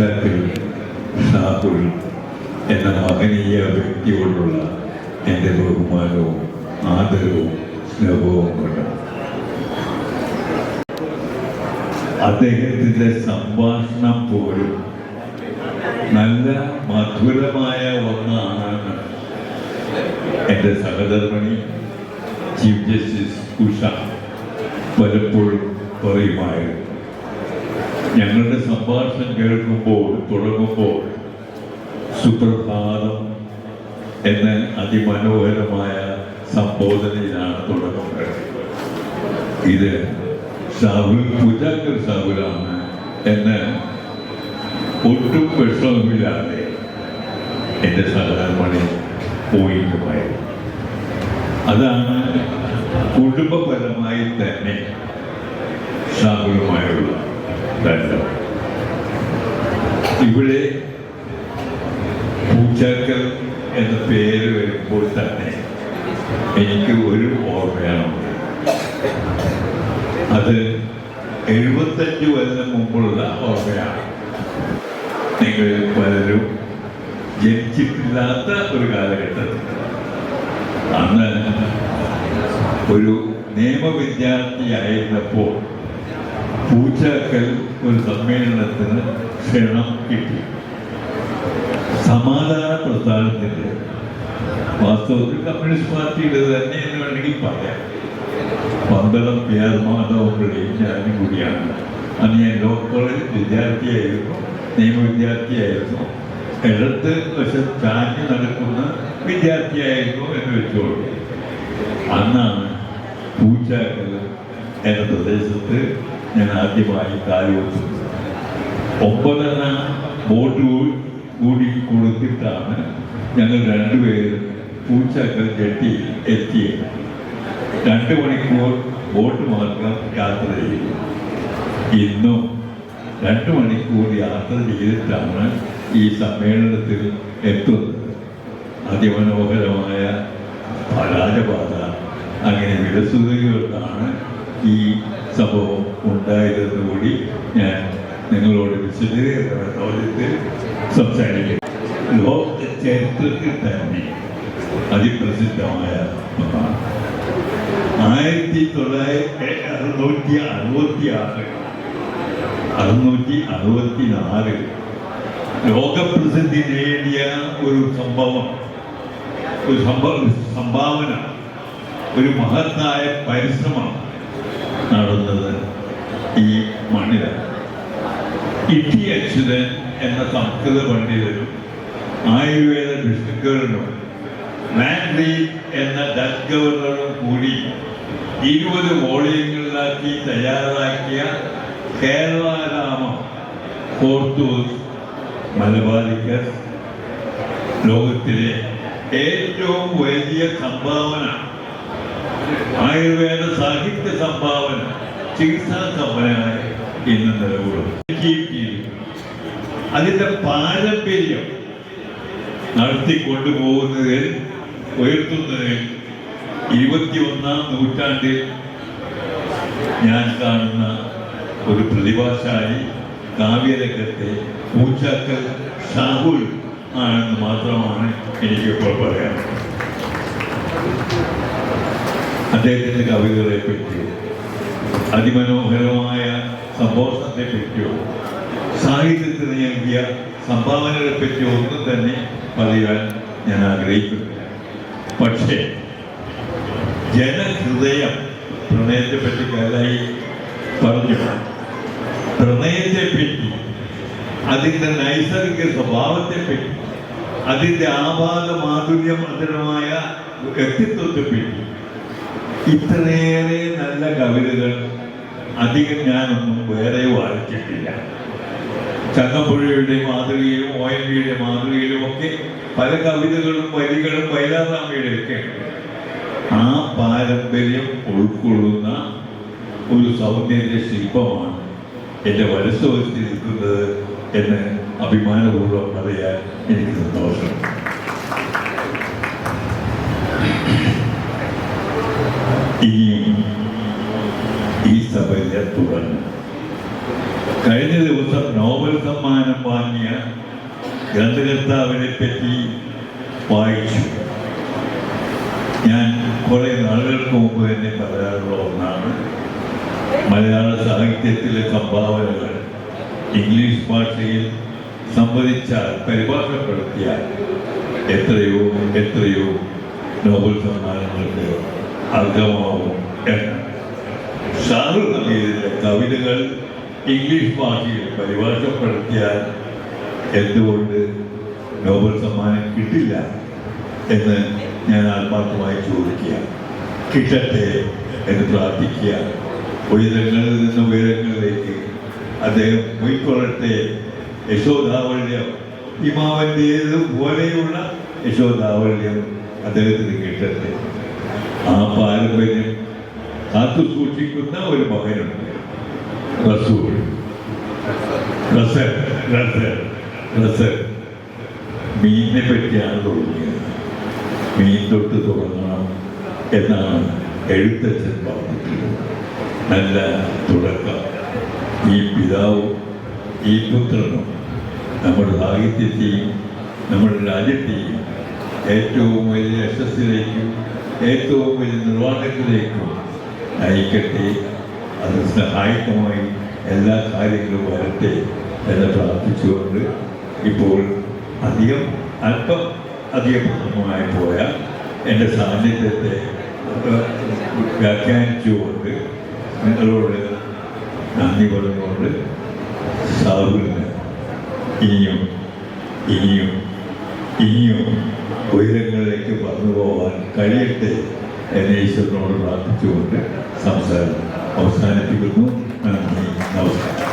പൂച്ചാക്കൽ ഷാഹുൽ എന്ന മഹനീയ വ്യക്തിയോടുള്ള എന്റെ ബഹുമാനവും ആദരവും സ്നേഹവും കൊണ്ട് അദ്ദേഹത്തിന്റെ സംഭാഷണം പോലും നല്ല മധുരമായ ഒന്നാണ് എന്റെ സഹധർമ്മിണി ചീഫ് ജസ്റ്റിസ് ഉഷ പലപ്പോഴും പറയുമായിരുന്നു. ഞങ്ങളുടെ സംഭാഷണം കേൾക്കുമ്പോൾ തുടങ്ങുമ്പോൾ സുപ്രഭാതം എന്ന അതിമനോഹരമായ സംബോധനയിലാണ് തുടങ്ങുന്നത്. ഇത് സാഹുൽ പൂജാക്കർ സാഹുലാണ് എന്ന് ഒട്ടും വിഷമമില്ലാതെ എന്റെ സഹകരണമണി പോയിട്ടുമായിരുന്നു അതാണ് കുടുംബപരമായി തന്നെ ഷാഹുലുമായുള്ള ബന്ധം ഇവിടെ പൂച്ചാക്കൽ എന്ന പേര് വരുമ്പോൾ തന്നെ എനിക്ക് ഒരു ഓർമ്മയാണ്. അത് എഴുപത്തഞ്ച് കൊല്ലം മുമ്പുള്ള ഓർമ്മയാണ്. നിങ്ങൾ പലരും ജനിച്ചിട്ടില്ലാത്ത ഒരു കാലഘട്ടത്തിൽ. അന്ന് ഒരു നിയമവിദ്യാർത്ഥിയായിരുന്നപ്പോൾ പൂച്ചാക്കൽ ഒരു സമ്മേളനത്തിന് ക്ഷണം കിട്ടി. സമാധാന പ്രസ്ഥാനത്തിന്റെ വാസ്തവത്തിൽ കമ്മ്യൂണിസ്റ്റ് പാർട്ടിയുടെ തന്നെ എന്ന് വേണമെങ്കിൽ പറയാം. പന്തളം പി ആർ മാധവപിള്ളയും ഞാനും കൂടിയാണ്. അന്ന് ഞാൻ ലോ കോളേജ് വിദ്യാർത്ഥിയായിരുന്നു നിയമവിദ്യാർത്ഥിയായിരുന്നു. ഇടത്ത് വശം ചാഞ്ഞു നടക്കുന്ന വിദ്യാർത്ഥിയായിരുന്നു എന്ന് വെച്ചോളൂ. അന്നാണ് പൂച്ചാക്കൽ എന്ന പ്രദേശത്ത് ഞാൻ ആദ്യമായി കാലുവെച്ചത് ഒമ്പതര ബോട്ട് കൂടി കൊടുത്തിട്ടാണ് ഞങ്ങൾ രണ്ടുപേരും പൂച്ചകൾ ജെട്ടി എത്തിയത്. രണ്ട് മണിക്കൂർ ബോട്ട് മാത്രം യാത്ര ചെയ്തു. ഇന്നും രണ്ട് മണിക്കൂർ യാത്ര ചെയ്തിട്ടാണ് ഈ സമ്മേളനത്തിൽ എത്തുന്നത്. അതിമനോഹരമായ രാജപാത അങ്ങനെ വികസുകയാണ് ഈ സംഭവം ഉണ്ടായതെന്ന് കൂടി ഞാൻ നിങ്ങളോട് വിശദീകരണത്തിൽ സംസാരിക്കും. ലോക ചരിത്രത്തിൽ തന്നെ അതിപ്രസിദ്ധമായ ഒന്നാണ്. ആയിരത്തി തൊള്ളായിരത്തി അറുന്നൂറ്റി അറുപത്തി ആറ് അറുന്നൂറ്റി അറുപത്തി നാല് ലോകപ്രസിദ്ധി നേടിയ ഒരു സംഭവം ഒരു സംഭവ സംഭാവന ഒരു മഹത്തായ പരിശ്രമം നടന്നത് ഈ മണ്ണിലാണ് ഇട്ടി അച്യുതൻ എന്ന സംസ്കൃത പണ്ഡിതരും ആയുർവേദ മാൻഡ്രി എന്ന ഡച്ച് ഗവർണറും കൂടി ഇരുപത് വോളിയങ്ങളിലാക്കി തയ്യാറാക്കിയ കേരളാരാമം ഫോർത്തൂസ് മലബാറിക്കർ ലോകത്തിലെ ഏറ്റവും വലിയ സംഭാവന. ആയുർവേദ സാഹിത്യ സംഭാവന ചികിത്സാ സംഭാവന ഇന്ന് നിലകൊള്ളും അതിന്റെ പാരമ്പര്യം നടത്തി കൊണ്ടുപോകുന്നതിൽ ഉയർത്തുന്നതിൽ ഇരുപത്തിയൊന്നാം നൂറ്റാണ്ടിൽ ഞാൻ കാണുന്ന ഒരു പ്രതിഭാശാലി കാവ്യരംഗത്തെ പൂച്ചാക്കൽ ഷാഹുൽ ആണെന്ന് മാത്രമാണ് എനിക്കിപ്പോൾ പറയാൻ അദ്ദേഹത്തിന്റെ കവിതകളെ പറ്റിയോ? അതിമനോഹരമായ സംഭോഷണത്തെ പറ്റിയോ? സാഹിത്യത്തിന് നൽകിയ സംഭാവനകളെ പറ്റിയോ ഒന്നും തന്നെ പറയാൻ ഞാൻ ആഗ്രഹിക്കുന്നില്ല. പക്ഷേ ജനഹൃദയം പ്രണയത്തെ പറ്റി കാലായി പറഞ്ഞു. പ്രണയത്തെ പറ്റി അതിന്റെ നൈസർഗിക സ്വഭാവത്തെ പറ്റി അതിന്റെ ആപാദ മാധുര്യ വ്യക്തിത്വത്തെ പറ്റി ഇത്രയേറെ നല്ല കവിതകൾ അധികം ഞാനൊന്നും വേറെ വായിച്ചിട്ടില്ല. ചങ്ങമ്പുഴയുടെ മാതൃകയിലും ഒ എൻ വിയുടെ മാതൃകയിലും ഒക്കെ പല കവിതകളും വരികളും വൈലാറാമയുടെ ഒക്കെ ആ പാരമ്പര്യം ഉൾക്കൊള്ളുന്ന ഒരു സൗന്ദര്യ ശില്പമാണ് എന്റെ വലസുവശത്ത് നിൽക്കുന്നത് എന്ന് അഭിമാനപൂർവം പറയാൻ എനിക്ക് സന്തോഷം. ഇനിയും ഈ സഭയിലെ തുടർന്ന് കഴിഞ്ഞ ദിവസം നോബൽ സമ്മാനം വാങ്ങിയ ഗ്രന്ഥകർത്താവിനെ പറ്റി വായിച്ചു. ഞാൻ കുറെ നാളുകൾക്ക് മുമ്പ് തന്നെ പറയാറുള്ള ഒന്നാണ്. മലയാള സാഹിത്യത്തിലെ സംഭാവനകൾ ഇംഗ്ലീഷ് ഭാഷയിൽ സംവദിച്ചാൽ പരിഭാഷപ്പെടുത്തിയാൽ എത്രയോ എത്രയോ നോബൽ സമ്മാനങ്ങൾക്ക് അർഹമാവും ഷാറു നബീദിന്റെ കവിതകൾ ഇംഗ്ലീഷ് ഭാഷയിൽ പരിഭാഷപ്പെടുത്തിയാൽ എന്തുകൊണ്ട് നോബൽ സമ്മാനം കിട്ടില്ല എന്ന് ഞാൻ ആത്മാർത്ഥമായി ചോദിക്കുക. കിട്ടട്ടെ എന്ന് പ്രാർത്ഥിക്കുക. ഉയരങ്ങളിൽ നിന്ന് ഉയരങ്ങളിലേക്ക് അദ്ദേഹം പോയിക്കൊള്ളട്ടെ. യശോദാവല്യം ഹിമാവന്റേത് പോലെയുള്ള യശോദാവല്യം അദ്ദേഹത്തിന് കിട്ടട്ടെ. ആ പാരമ്പര്യം കാത്തു സൂക്ഷിക്കുന്ന ഒരു മകനുണ്ട്. മീനിനെ പറ്റിയാണ് തുടങ്ങിയത് മീൻ തൊട്ട് തുടങ്ങണം എന്നാണ് എഴുത്തച്ഛൻ പറഞ്ഞിട്ടുള്ളത്. നല്ല തുടക്കം. ഈ പിതാവും ഈ പുത്രനും നമ്മുടെ സാഹിത്യത്തെയും നമ്മുടെ രാജ്യത്തെയും ഏറ്റവും വലിയ യശസ്സിലേക്കും ഏറ്റവും വലിയ നിർവാഹത്തിലേക്ക് നയിക്കട്ടെ അത് സഹായകമായി എല്ലാ കാര്യങ്ങളും വരട്ടെ എന്ന് പ്രാർത്ഥിച്ചുകൊണ്ട് ഇപ്പോൾ അധികം അല്പം അധികം പ്രസംഗമായി പോയ എന്റെ സാന്നിധ്യത്തെ വ്യാഖ്യാനിച്ചുകൊണ്ട് നിങ്ങളോട് നന്ദി പറഞ്ഞുകൊണ്ട് സാഹുവിന് ഇനിയും ഇനിയും ഇനിയും പോകാൻ കഴിയട്ടെ എന്ന് ഈശ്വരനോട് പ്രാർത്ഥിച്ചുകൊണ്ട് സംസാരം അവസാനിപ്പിക്കുന്നു. നന്ദി നമസ്കാരം.